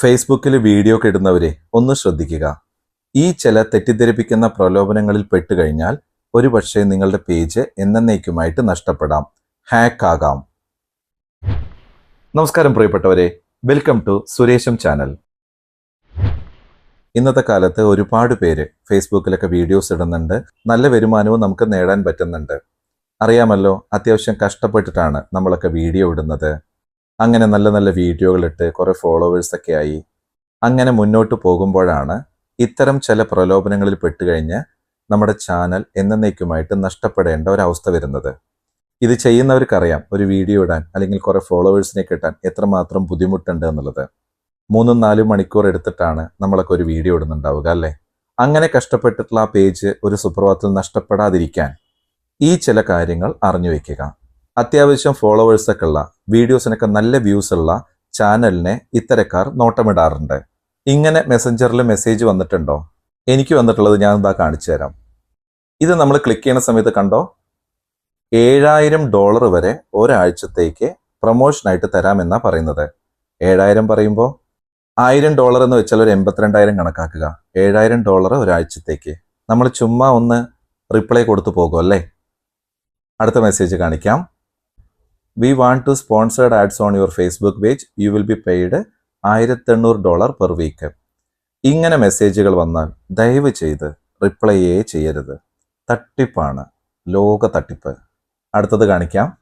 ഫേസ്ബുക്കിൽ വീഡിയോ ഒക്കെ ഇടുന്നവരെ ഒന്ന് ശ്രദ്ധിക്കുക. ഈ ചില തെറ്റിദ്ധരിപ്പിക്കുന്ന പ്രലോഭനങ്ങളിൽ പെട്ടുകഴിഞ്ഞാൽ ഒരുപക്ഷെ നിങ്ങളുടെ പേജ് എന്നേക്കുമായിട്ട് നഷ്ടപ്പെടാം. ഹാക്ക് ആകാം. നമസ്കാരം പ്രിയപ്പെട്ടവരെ. വെൽക്കം ടു സുരേഷം ചാനൽ. ഇന്നത്തെ കാലത്ത് ഒരുപാട് പേര് ഫേസ്ബുക്കിലൊക്കെ വീഡിയോസ് ഇടുന്നുണ്ട്. നല്ല വരുമാനവും നമുക്ക് നേടാൻ പറ്റുന്നുണ്ട്. അറിയാമല്ലോ അത്യാവശ്യം കഷ്ടപ്പെട്ടിട്ടാണ് നമ്മളൊക്കെ വീഡിയോ ഇടുന്നത്. അങ്ങനെ നല്ല നല്ല വീഡിയോകളിട്ട് കുറേ ഫോളോവേഴ്സൊക്കെ ആയി. അങ്ങനെ മുന്നോട്ട് പോകുമ്പോഴാണ് ഇത്തരം ചില പ്രലോഭനങ്ങളിൽ പെട്ടുകഴിഞ്ഞ് നമ്മുടെ ചാനൽ എന്നേക്കുമായിട്ട് നഷ്ടപ്പെടേണ്ട ഒരവസ്ഥ വരുന്നത്. ഇത് ചെയ്യുന്നവർക്കറിയാം ഒരു വീഡിയോ ഇടാൻ അല്ലെങ്കിൽ കുറേ ഫോളോവേഴ്സിനെ കിട്ടാൻ എത്രമാത്രം ബുദ്ധിമുട്ടുണ്ട് എന്നുള്ളത്. മൂന്നും നാലും മണിക്കൂർ എടുത്തിട്ടാണ് നമ്മളൊക്കെ ഒരു വീഡിയോ ഇടുന്നുണ്ടാവുക അല്ലേ? അങ്ങനെ കഷ്ടപ്പെട്ടിട്ടുള്ള ആ പേജ് ഒരു സുപ്രഭാതത്തിൽ നഷ്ടപ്പെടാതിരിക്കാൻ ഈ ചില കാര്യങ്ങൾ അറിഞ്ഞു വെക്കുക അത്യാവശ്യം ഫോളോവേഴ്സൊക്കെ ഉള്ള വീഡിയോസിനൊക്കെ നല്ല വ്യൂസ് ഉള്ള ചാനലിനെ ഇത്തരക്കാർ നോട്ടമിടാറുണ്ട്. ഇങ്ങനെ മെസ്സഞ്ചറിൽ മെസ്സേജ് വന്നിട്ടുണ്ടോ? എനിക്ക് വന്നിട്ടുള്ളത് ഞാൻ എന്താ കാണിച്ചു തരാം. ഇത് നമ്മൾ ക്ലിക്ക് ചെയ്യുന്ന സമയത്ത് കണ്ടോ? ഏഴായിരം ഡോളർ വരെ ഒരാഴ്ചത്തേക്ക് പ്രൊമോഷനായിട്ട് തരാമെന്നാ പറയുന്നത്. ഏഴായിരം പറയുമ്പോൾ ആയിരം ഡോളർ എന്ന് വെച്ചാൽ ഒരു എൺപത്തിരണ്ടായിരം കണക്കാക്കുക. ഏഴായിരം ഡോളർ ഒരാഴ്ചത്തേക്ക്. നമ്മൾ ചുമ്മാ ഒന്ന് റിപ്ലൈ കൊടുത്തു പോകും അല്ലേ? അടുത്ത മെസ്സേജ് കാണിക്കാം. We want to sponsored ads on your Facebook page you will be paid ആയിരത്തി എണ്ണൂറ് ഡോളർ പെർ വീക്ക് ഇങ്ങനെ മെസ്സേജുകൾ വന്നാൽ ദയവ് ചെയ്ത് റിപ്ലൈയേ ചെയ്യരുത്. തട്ടിപ്പാണ്. ലോക തട്ടിപ്പ്. അടുത്തത് കാണിക്കാം.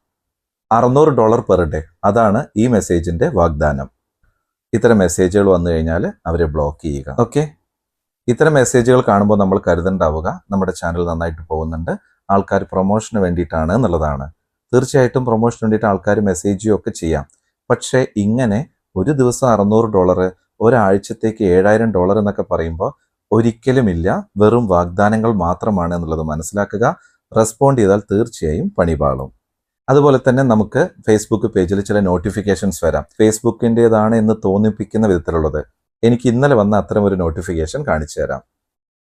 അറുന്നൂറ് ഡോളർ പെർ ഡേ അതാണ് ഈ മെസ്സേജിന്റെ വാഗ്ദാനം. ഇത്തരം മെസ്സേജുകൾ വന്നു കഴിഞ്ഞാൽ അവരെ ബ്ലോക്ക് ചെയ്യുക. ഓക്കെ ഇത്തരം മെസ്സേജുകൾ കാണുമ്പോൾ നമ്മൾ കരുതണ്ടാവുക. നമ്മുടെ ചാനൽ നന്നായിട്ട് പോകുന്നുണ്ട്. ആൾക്കാർ പ്രൊമോഷന് വേണ്ടിയിട്ടാണ് എന്നുള്ളതാണ്. തീർച്ചയായിട്ടും പ്രൊമോഷന് വേണ്ടിയിട്ട് ആൾക്കാർ മെസ്സേജും ഒക്കെ ചെയ്യാം. പക്ഷേ ഇങ്ങനെ ഒരു ദിവസം അറുന്നൂറ് ഡോളർ ഒരാഴ്ചത്തേക്ക് ഏഴായിരം ഡോളർ എന്നൊക്കെ പറയുമ്പോൾ ഒരിക്കലുമില്ല. വെറും വാഗ്ദാനങ്ങൾ മാത്രമാണ് എന്നുള്ളത് മനസ്സിലാക്കുക. റെസ്പോണ്ട് ചെയ്താൽ തീർച്ചയായും പണിപാളും അതുപോലെ തന്നെ നമുക്ക് ഫേസ്ബുക്ക് പേജിൽ ചില നോട്ടിഫിക്കേഷൻസ് വരാം. ഫേസ്ബുക്കിന്റെതാണ് എന്ന് തോന്നിപ്പിക്കുന്ന വിധത്തിലുള്ളത്. എനിക്ക് ഇന്നലെ വന്ന അത്തരം ഒരു നോട്ടിഫിക്കേഷൻ കാണിച്ചു തരാം.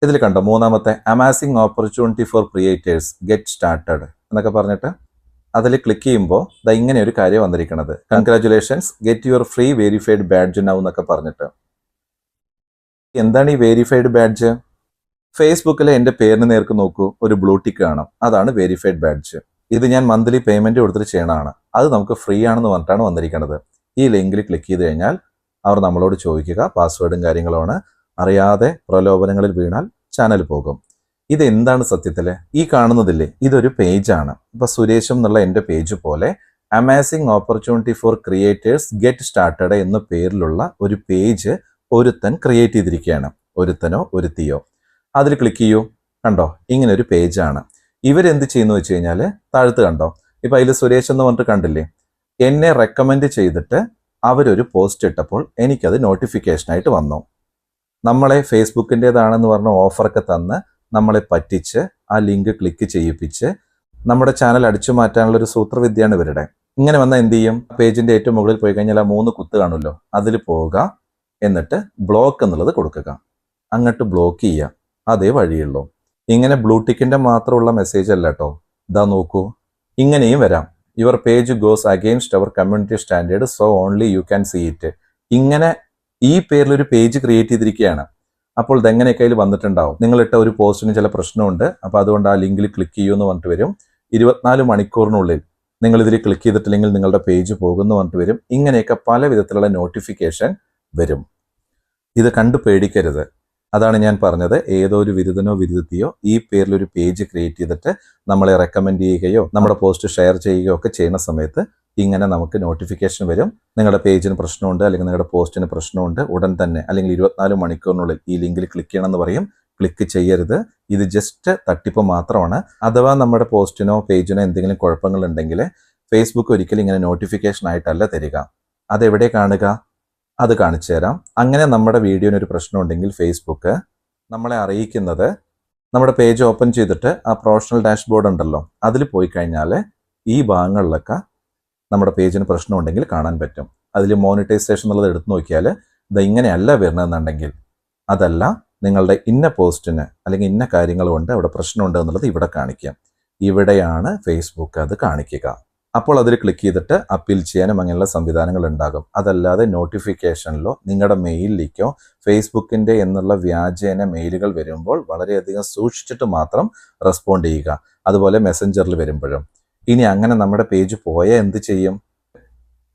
ഇതിൽ കണ്ടോ? മൂന്നാമത്തെ amazing opportunity for creators get started എന്നൊക്കെ പറഞ്ഞിട്ട് അതിൽ ക്ലിക്ക് ചെയ്യുമ്പോൾ ദാ ഇങ്ങനെ ഒരു കാര്യം വന്നിരിക്കുന്നത് congratulations get your free verified badge now എന്നൊക്കെ പറഞ്ഞിട്ട്. എന്താണ് ഈ വെരിഫൈഡ് ബാഡ്ജ് ഫേസ്ബുക്കിലെ എന്റെ പേരിന് നേർക്ക് നോക്കൂ ഒരു ബ്ലൂ ടിക്ക് കാണും. അതാണ് വെരിഫൈഡ് ബാഡ്ജ് ഇത് ഞാൻ മന്ത്ലി പേയ്മെന്റ് കൊടുത്തിട്ട് ചെയ്യണതാണ്. അത് നമുക്ക് ഫ്രീ ആണെന്ന് പറഞ്ഞിട്ടാണ് വന്നിരിക്കുന്നത് ഈ ലിങ്കിൽ ക്ലിക്ക് ചെയ്ത് കഴിഞ്ഞാൽ അവർ നമ്മളോട് ചോദിക്കുക പാസ്വേഡും കാര്യങ്ങളുമാണ് അറിയാതെ പ്രലോഭനങ്ങളിൽ വീണാൽ ചാനൽ പോകും. ഇത് എന്താണ് ഈ കാണുന്നതില്ലേ ഇതൊരു പേജാണ്. ഇപ്പൊ സുരേഷ് എന്നുള്ള എന്റെ പേജ് പോലെ amazing opportunity for creators get started എന്ന പേരിലുള്ള ഒരു പേജ് ഒരുത്തൻ ക്രിയേറ്റ് ചെയ്തിരിക്കുകയാണ്. ഒരുത്തനോ ഒരുത്തിയോ. അതിൽ ക്ലിക്ക് ചെയ്യൂ. കണ്ടോ? ഇങ്ങനെ ഒരു പേജാണ്. ഇവരെന്ത് ചെയ്യുന്നു വെച്ച് കഴിഞ്ഞാൽ താഴത്ത് കണ്ടോ? ഇപ്പൊ അതിൽ സുരേഷ് എന്ന് പറഞ്ഞിട്ട് കണ്ടില്ലേ? എന്നെ റെക്കമെൻഡ് ചെയ്തിട്ട് അവരൊരു പോസ്റ്റ് ഇട്ടപ്പോൾ എനിക്കത് നോട്ടിഫിക്കേഷനായിട്ട് വന്നു. നമ്മളെ ഫേസ്ബുക്കിന്റെതാണെന്ന് പറഞ്ഞ ഓഫറൊക്കെ തന്ന് നമ്മളെ പറ്റിച്ച് ആ ലിങ്ക് ക്ലിക്ക് ചെയ്യിപ്പിച്ച് നമ്മുടെ ചാനൽ അടിച്ചു മാറ്റാനുള്ള ഒരു സൂത്രവിദ്യയാണ് ഇവരുടെ. ഇങ്ങനെ വന്നാൽ എന്ത് ചെയ്യും? പേജിന്റെ ഏറ്റവും മുകളിൽ പോയി കഴിഞ്ഞാൽ ആ മൂന്ന് കുത്ത് കാണുമല്ലോ? അതിൽ പോവുക എന്നിട്ട് ബ്ലോക്ക് എന്നുള്ളത് കൊടുക്കുക. അങ്ങോട്ട് ബ്ലോക്ക് ചെയ്യുക. അതേ വഴിയുള്ളൂ. ഇങ്ങനെ ബ്ലൂ ബ്ലൂടിക്കിന്റെ മാത്രമുള്ള മെസ്സേജ് അല്ല കേട്ടോ ഇതാ നോക്കൂ. ഇങ്ങനെയും വരാം. Your page goes against our community standard so only you can see it ഇങ്ങനെ ഈ പേരിൽ ഒരു പേജ് ക്രിയേറ്റ് ചെയ്തിരിക്കുകയാണ്. അപ്പോൾ ഇതെങ്ങനെ അതിൽ വന്നിട്ടുണ്ടാവും? നിങ്ങളിട്ട ഒരു പോസ്റ്റിന് ചില പ്രശ്നമുണ്ട്. അപ്പോൾ അതുകൊണ്ട് ആ ലിങ്കിൽ ക്ലിക്ക് ചെയ്യൂ എന്ന് പറഞ്ഞിട്ട് വരും. ഇരുപത്തിനാല് മണിക്കൂറിനുള്ളിൽ നിങ്ങൾ ഇതിൽ ക്ലിക്ക് ചെയ്തിട്ടില്ലെങ്കിൽ നിങ്ങളുടെ പേജ് പോകുന്നു പറഞ്ഞിട്ട് വരും. ഇങ്ങനെയൊക്കെ പല വിധത്തിലുള്ള നോട്ടിഫിക്കേഷൻ വരും. ഇത് കണ്ടു പേടിക്കരുത്. അതാണ് ഞാൻ പറഞ്ഞത്. ഏതോ ഒരു വിരുദ്ധനോ വിരുദ്ധത്തിയോ ഈ പേരിൽ ഒരു പേജ് ക്രിയേറ്റ് ചെയ്തിട്ട് നമ്മളെ റെക്കമെൻഡ് ചെയ്യുകയോ നമ്മുടെ പോസ്റ്റ് ഷെയർ ചെയ്യുകയോ ഒക്കെ ചെയ്യുന്ന സമയത്ത് ഇങ്ങനെ നമുക്ക് നോട്ടിഫിക്കേഷൻ വരും. നിങ്ങളുടെ പേജിന് പ്രശ്നമുണ്ട് അല്ലെങ്കിൽ നിങ്ങളുടെ പോസ്റ്റിന് പ്രശ്നമുണ്ട് ഉടൻ തന്നെ അല്ലെങ്കിൽ ഇരുപത്തിനാല് മണിക്കൂറിനുള്ളിൽ ഈ ലിങ്കിൽ ക്ലിക്ക് ചെയ്യണമെന്ന് പറയും. ക്ലിക്ക് ചെയ്യരുത്. ഇത് ജസ്റ്റ് തട്ടിപ്പ് മാത്രമാണ്. അഥവാ നമ്മുടെ പോസ്റ്റിനോ പേജിനോ എന്തെങ്കിലും കുഴപ്പങ്ങൾ ഉണ്ടെങ്കിൽ ഫേസ്ബുക്ക് ഒരിക്കലും ഇങ്ങനെ നോട്ടിഫിക്കേഷൻ ആയിട്ടല്ല തരിക. അതെവിടെ കാണുക? അത് കാണിച്ചു തരാം. അങ്ങനെ നമ്മുടെ വീഡിയോന് ഒരു പ്രശ്നം ഉണ്ടെങ്കിൽ ഫേസ്ബുക്ക് നമ്മളെ അറിയിക്കുന്നത് നമ്മുടെ പേജ് ഓപ്പൺ ചെയ്തിട്ട് ആ പ്രൊഫഷണൽ ഡാഷ്ബോർഡ് ഉണ്ടല്ലോ അതിൽ പോയി കഴിഞ്ഞാൽ ഈ ഭാഗങ്ങളിലൊക്കെ നമ്മുടെ പേജിന് പ്രശ്നം ഉണ്ടെങ്കിൽ കാണാൻ പറ്റും. അതിൽ മോണിറ്റൈസേഷൻ എന്നുള്ളത് എടുത്തു നോക്കിയാൽ ഇത് ഇങ്ങനെയല്ല വരണമെന്നുണ്ടെങ്കിൽ അതല്ല നിങ്ങളുടെ ഇന്ന പോസ്റ്റിന് അല്ലെങ്കിൽ ഇന്ന കാര്യങ്ങൾ കൊണ്ട് അവിടെ പ്രശ്നമുണ്ട് എന്നുള്ളത് ഇവിടെ കാണിക്കാം. ഇവിടെയാണ് ഫേസ്ബുക്ക് അത് കാണിക്കുക. അപ്പോൾ അതിൽ ക്ലിക്ക് ചെയ്തിട്ട് അപ്പീൽ ചെയ്യാനും അങ്ങനെയുള്ള സംവിധാനങ്ങൾ ഉണ്ടാകും. അതല്ലാതെ നോട്ടിഫിക്കേഷനിലോ നിങ്ങളുടെ മെയിലിലേക്കോ ഫേസ്ബുക്കിന്റെ എന്നുള്ള വ്യാജേന മെയിലുകൾ വരുമ്പോൾ വളരെയധികം സൂക്ഷിച്ചിട്ട് മാത്രം റെസ്പോണ്ട് ചെയ്യുക. അതുപോലെ മെസ്സഞ്ചറിൽ വരുമ്പോഴും. ഇനി അങ്ങനെ നമ്മുടെ പേജ് പോയാൽ എന്ത് ചെയ്യും?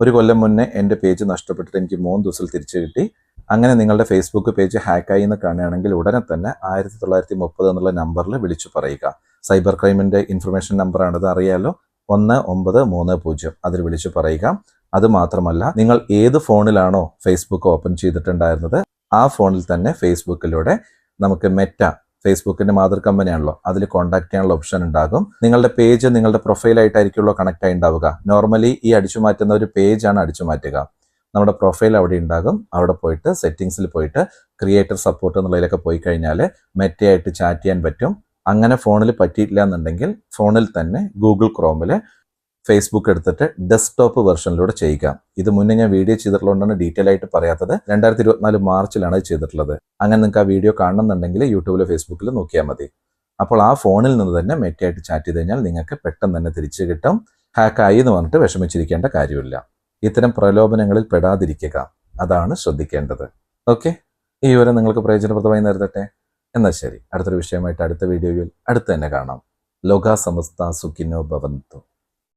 ഒരു കൊല്ലം മുന്നേ എന്റെ പേജ് നഷ്ടപ്പെട്ടിട്ട് എനിക്ക് മൂന്ന് ദിവസത്തിൽ തിരിച്ചു കിട്ടി. അങ്ങനെ നിങ്ങളുടെ ഫേസ്ബുക്ക് പേജ് ഹാക്കായി എന്ന് കാണുകയാണെങ്കിൽ ഉടനെ തന്നെ ആയിരത്തി തൊള്ളായിരത്തി മുപ്പത് എന്നുള്ള നമ്പറിൽ വിളിച്ചു പറയുക. സൈബർ ക്രൈമിന്റെ ഇൻഫർമേഷൻ നമ്പറാണത് അറിയാലോ. ഒന്ന് ഒമ്പത് മൂന്ന് പൂജ്യം. അതിൽ വിളിച്ചു പറയുക. അത് മാത്രമല്ല നിങ്ങൾ ഏത് ഫോണിലാണോ ഫേസ്ബുക്ക് ഓപ്പൺ ചെയ്തിട്ടുണ്ടായിരുന്നത് ആ ഫോണിൽ തന്നെ ഫേസ്ബുക്കിലൂടെ നമുക്ക് മെറ്റ ഫേസ്ബുക്കിന്റെ മാതൃ കമ്പനിയാണല്ലോ അതിൽ കോൺടാക്ട് ചെയ്യാനുള്ള ഓപ്ഷൻ ഉണ്ടാകും. നിങ്ങളുടെ പേജ് നിങ്ങളുടെ പ്രൊഫൈലായിട്ടായിരിക്കുമല്ലോ കണക്ട് ആയി ഉണ്ടാവുക. നോർമലി ഈ അടിച്ചു മാറ്റുന്ന ഒരു പേജാണ് അടിച്ചു മാറ്റുക. നമ്മുടെ പ്രൊഫൈൽ അവിടെ ഉണ്ടാകും. അവിടെ പോയിട്ട് സെറ്റിങ്സിൽ പോയിട്ട് ക്രിയേറ്റർ സപ്പോർട്ട് എന്നുള്ളതിലൊക്കെ പോയി കഴിഞ്ഞാൽ മെറ്റയായിട്ട് ചാറ്റ് ചെയ്യാൻ പറ്റും. അങ്ങനെ ഫോണിൽ പറ്റിയിട്ടില്ല എന്നുണ്ടെങ്കിൽ ഫോണിൽ തന്നെ ഗൂഗിൾ ക്രോമിൽ ഫേസ്ബുക്ക് എടുത്തിട്ട് ഡെസ്ക്ടോപ്പ് വെർഷനിലൂടെ ചെയ്യുക. ഇത് മുന്നേ ഞാൻ വീഡിയോ ചെയ്തിട്ടുള്ളതുകൊണ്ടാണ് ഡീറ്റെയിൽ ആയിട്ട് പറയാത്തത്. രണ്ടായിരത്തി ഇരുപത്തിനാല് മാർച്ചിലാണ് ഇത് ചെയ്തിട്ടുള്ളത്. അങ്ങനെ നിങ്ങൾക്ക് ആ വീഡിയോ കാണണമെന്നുണ്ടെങ്കിൽ യൂട്യൂബിലോ ഫേസ്ബുക്കിലോ നോക്കിയാൽ മതി. അപ്പോൾ ആ ഫോണിൽ നിന്ന് തന്നെ മെറ്റയായിട്ട് ചാറ്റ് ചെയ്ത് കഴിഞ്ഞാൽ നിങ്ങൾക്ക് പെട്ടെന്ന് തന്നെ തിരിച്ചു കിട്ടും. ഹാക്കായി എന്ന് പറഞ്ഞിട്ട് വിഷമിച്ചിരിക്കേണ്ട കാര്യമില്ല. ഇത്തരം പ്രലോഭനങ്ങളിൽ പെടാതിരിക്കുക. അതാണ് ശ്രദ്ധിക്കേണ്ടത്. ഓക്കെ ഈ വിവരം നിങ്ങൾക്ക് പ്രയോജനപ്രദമായി നേരിടട്ടെ എന്നാൽ ശരി. അടുത്തൊരു വിഷയമായിട്ട് അടുത്ത വീഡിയോയിൽ അടുത്ത് തന്നെ കാണാം. ലോക സമസ്ത സുഖിനോ ഭവന്തു.